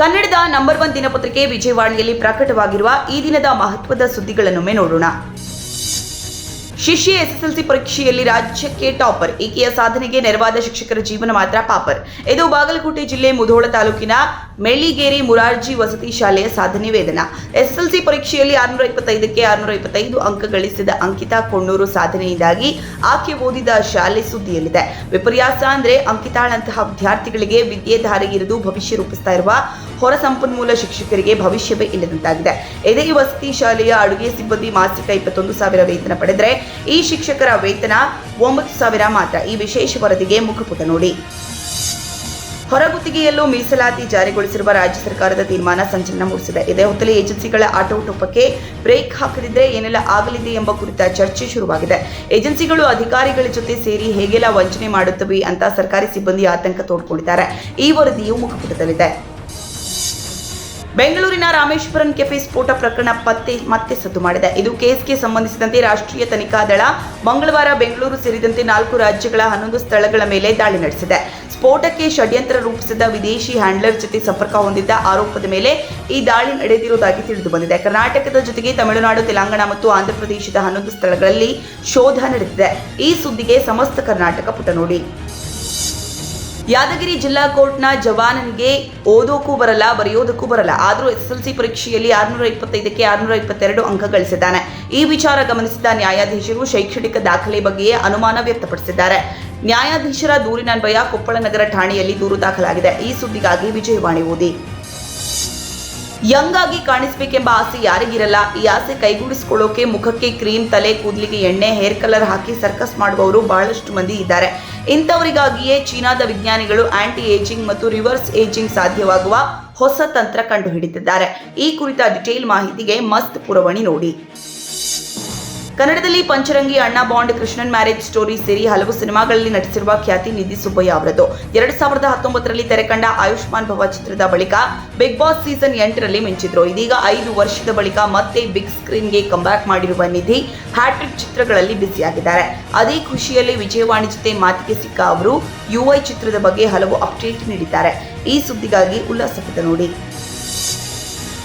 ಕನ್ನಡದ number one ದಿನಪತ್ರಿಕೆ ವಿಜಯವಾಣಿಯಲ್ಲಿ ಪ್ರಕಟವಾಗಿರುವ ಈ ದಿನದ ಮಹತ್ವದ ಸುದ್ದಿಗಳನ್ನೊಮ್ಮೆ ನೋಡೋಣ. ಶಿಷ್ಯ ಎಸ್ಎಸ್ಎಲ್ಸಿ ಪರೀಕ್ಷೆಯಲ್ಲಿ ರಾಜ್ಯಕ್ಕೆ ಟಾಪರ್, ಈಕೆಯ ಸಾಧನೆಗೆ ನೆರವಾದ ಶಿಕ್ಷಕರ ಜೀವನ ಮಾತ್ರ ಪಾಪರ್. ಇದು ಬಾಗಲಕೋಟೆ ಜಿಲ್ಲೆ ಮುಧೋಳ ತಾಲೂಕಿನ ಮೆಳ್ಳಿಗೇರಿ ಮುರಾರ್ಜಿ ವಸತಿ ಶಾಲೆಯ ಸಾಧನೆ ವೇದನ. ಎಸ್ಎಸ್ಎಲ್ಸಿ ಪರೀಕ್ಷೆಯಲ್ಲಿ ಆರುನೂರ ಇಪ್ಪತ್ತೈದಕ್ಕೆ ಆರುನೂರ ಇಪ್ಪತ್ತೈದು ಅಂಕ ಗಳಿಸಿದ ಅಂಕಿತಾ ಕೊಣ್ಣೂರು ಸಾಧನೆಯಿಂದಾಗಿ ಆಕೆ ಓದಿದ ಶಾಲೆ ಸುದ್ದಿಯಲ್ಲಿದೆ. ವಿಪರ್ಯಾಸ ಅಂದ್ರೆ ಅಂಕಿತಾಳಂತಹ ವಿದ್ಯಾರ್ಥಿಗಳಿಗೆ ವಿದ್ಯೆ ಧಾರೆಗಿರಿದು ಭವಿಷ್ಯ ರೂಪಿಸ್ತಾ ಇರುವ ಹೊರ ಸಂಪನ್ಮೂಲ ಶಿಕ್ಷಕರಿಗೆ ಭವಿಷ್ಯವೇ ಇಲ್ಲದಂತಾಗಿದೆ. ಇದೇ ವಸತಿ ಶಾಲೆಯ ಅಡುಗೆ ಸಿಬ್ಬಂದಿ ಮಾಸಿಕ ಇಪ್ಪತ್ತೊಂದು ಸಾವಿರ ವೇತನ ಪಡೆದರೆ ಈ ಶಿಕ್ಷಕರ ವೇತನ ಒಂಬತ್ತು ಸಾವಿರ ಮಾತ್ರ. ಈ ವಿಶೇಷ ವರದಿಗೆ ಮುಖಪುಟ ನೋಡಿ. ಹೊರಗುತ್ತಿಗೆಯಲ್ಲೂ ಮೀಸಲಾತಿ ಜಾರಿಗೊಳಿಸಿರುವ ರಾಜ್ಯ ಸರ್ಕಾರದ ತೀರ್ಮಾನ ಸಂಚಲನ ಮೂಡಿಸಿದೆ. ಇದೇ ಹೊತ್ತಲ್ಲಿ ಏಜೆನ್ಸಿಗಳ ಆಟೋಟೋಪಕ್ಕೆ ಬ್ರೇಕ್ ಹಾಕದಿದ್ರೆ ಏನೆಲ್ಲ ಆಗಲಿದೆ ಎಂಬ ಕುರಿತ ಚರ್ಚೆ ಶುರುವಾಗಿದೆ. ಏಜೆನ್ಸಿಗಳು ಅಧಿಕಾರಿಗಳ ಜೊತೆ ಸೇರಿ ಹೇಗೆಲ್ಲ ವಂಚನೆ ಮಾಡುತ್ತವೆ ಅಂತ ಸರ್ಕಾರಿ ಸಿಬ್ಬಂದಿ ಆತಂಕ ತೋಡ್ಕೊಂಡಿದ್ದಾರೆ. ಈ ವರದಿಯು ಮುಖಪುಟದಲ್ಲಿದೆ. ಬೆಂಗಳೂರಿನ ರಾಮೇಶ್ವರನ್ ಕೆಫೆ ಸ್ಫೋಟ ಪ್ರಕರಣ ಪತ್ತೆ ಮತ್ತೆ ಸದ್ದು ಮಾಡಿದೆ. ಇದು ಕೇಸ್ಗೆ ಸಂಬಂಧಿಸಿದಂತೆ ರಾಷ್ಟ್ರೀಯ ತನಿಖಾ ದಳ ಮಂಗಳವಾರ ಬೆಂಗಳೂರು ಸೇರಿದಂತೆ ನಾಲ್ಕು ರಾಜ್ಯಗಳ ಹನ್ನೊಂದು ಸ್ಥಳಗಳ ಮೇಲೆ ದಾಳಿ ನಡೆಸಿದೆ. ಸ್ಫೋಟಕ್ಕೆ ಷಡ್ಯಂತ್ರ ರೂಪಿಸಿದ ವಿದೇಶಿ ಹ್ಯಾಂಡ್ಲರ್ ಜೊತೆ ಸಂಪರ್ಕ ಹೊಂದಿದ್ದ ಆರೋಪದ ಮೇಲೆ ಈ ದಾಳಿ ನಡೆದಿರುವುದಾಗಿ ತಿಳಿದು ಬಂದಿದೆ. ಕರ್ನಾಟಕದ ಜೊತೆಗೆ ತಮಿಳುನಾಡು, ತೆಲಂಗಾಣ ಮತ್ತು ಆಂಧ್ರಪ್ರದೇಶದ ಹನ್ನೊಂದು ಸ್ಥಳಗಳಲ್ಲಿ ಶೋಧ ನಡೆದಿದೆ. ಈ ಸುದ್ದಿಗೆ ಸಮಸ್ತ ಕರ್ನಾಟಕ ಪುಟ ನೋಡಿ. ಯಾದಗಿರಿ ಜಿಲ್ಲಾ ಕೋರ್ಟ್ನ ಜವಾನನಿಗೆ ಓದೋಕ್ಕೂ ಬರಲ್ಲ, ಬರೆಯೋದಕ್ಕೂ ಬರಲ್ಲ. ಆದರೂ ಎಸ್ ಎಲ್ ಸಿ ಪರೀಕ್ಷೆಯಲ್ಲಿ ಆರುನೂರ ಇಪ್ಪತ್ತೈದಕ್ಕೆ ಆರುನೂರ ಇಪ್ಪತ್ತೆರಡು ಅಂಕ ಗಳಿಸಿದ್ದಾನೆ. ಈ ವಿಚಾರ ಗಮನಿಸಿದ ನ್ಯಾಯಾಧೀಶರು ಶೈಕ್ಷಣಿಕ ದಾಖಲೆ ಬಗ್ಗೆಯೇ ಅನುಮಾನ ವ್ಯಕ್ತಪಡಿಸಿದ್ದಾರೆ. ನ್ಯಾಯಾಧೀಶರ ದೂರಿನನ್ವಯ ಕೊಪ್ಪಳ ನಗರ ಠಾಣೆಯಲ್ಲಿ ದೂರು ದಾಖಲಾಗಿದೆ. ಈ ಸುದ್ದಿಗಾಗಿ ವಿಜಯವಾಣಿ ಓದಿ. ಯಂಗ್ ಆಗಿ ಕಾಣಿಸ್ಬೇಕೆಂಬ ಆಸೆ ಯಾರಿಗಿರಲ್ಲ. ಈ ಆಸೆ ಕೈಗೂಡಿಸ್ಕೊಳ್ಳೋಕೆ ಮುಖಕ್ಕೆ ಕ್ರೀಮ್, ತಲೆ, ಕೂದಲಿಗೆ ಎಣ್ಣೆ, ಹೇರ್ ಕಲರ್ ಹಾಕಿ ಸರ್ಕಸ್ ಮಾಡುವವರು ಬಹಳಷ್ಟು ಮಂದಿ ಇದ್ದಾರೆ. ಇಂಥವರಿಗಾಗಿಯೇ ಚೀನಾದ ವಿಜ್ಞಾನಿಗಳು ಆಂಟಿ ಏಜಿಂಗ್ ಮತ್ತು ರಿವರ್ಸ್ ಏಜಿಂಗ್ ಸಾಧ್ಯವಾಗುವ ಹೊಸ ತಂತ್ರ ಕಂಡುಹಿಡಿದಿದ್ದಾರೆ. ಈ ಕುರಿತ ಡಿಟೇಲ್ ಮಾಹಿತಿಗೆ ಮಸ್ತ್ ಪುರವಣಿ ನೋಡಿ. ಕನ್ನಡದಲ್ಲಿ ಪಂಚರಂಗಿ, ಅಣ್ಣ ಬಾಂಡ್, ಕೃಷ್ಣನ್ ಮ್ಯಾರೇಜ್ ಸ್ಟೋರಿ ಸೇರಿ ಹಲವು ಸಿನಿಮಾಗಳಲ್ಲಿ ನಟಿಸಿರುವ ಖ್ಯಾತಿ ನಿಧಿ ಸುಬ್ಬಯ್ಯ ಅವರದ್ದು ಎರಡ್ ಸಾವಿರದ ಹತ್ತೊಂಬತ್ತರಲ್ಲಿ ತೆರೆಕಂಡ ಆಯುಷ್ಮಾನ್ ಭವ ಚಿತ್ರದ ಬಳಿಕ ಬಿಗ್ ಬಾಸ್ ಸೀಸನ್ ಎಂಟರಲ್ಲಿ ಮಿಂಚಿದ್ರು. ಇದೀಗ ಐದು ವರ್ಷದ ಬಳಿಕ ಮತ್ತೆ ಬಿಗ್ ಸ್ಕ್ರೀನ್ಗೆ ಕಂಬ್ಯಾಕ್ ಮಾಡಿರುವ ನಿಧಿ ಹ್ಯಾಟ್ರಿಕ್ ಚಿತ್ರಗಳಲ್ಲಿ ಬ್ಯುಸಿಯಾಗಿದ್ದಾರೆ. ಅದೇ ಖುಷಿಯಲ್ಲಿ ವಿಜಯವಾಣಿ ಜೊತೆ ಮಾತಿಗೆ ಸಿಕ್ಕ ಅವರು ಯುಐ ಚಿತ್ರದ ಬಗ್ಗೆ ಹಲವು ಅಪ್ಡೇಟ್ ನೀಡಿದ್ದಾರೆ. ಈ ಸುದ್ದಿಗಾಗಿ ಉಲ್ಲಾಸಪುಟ ನೋಡಿ.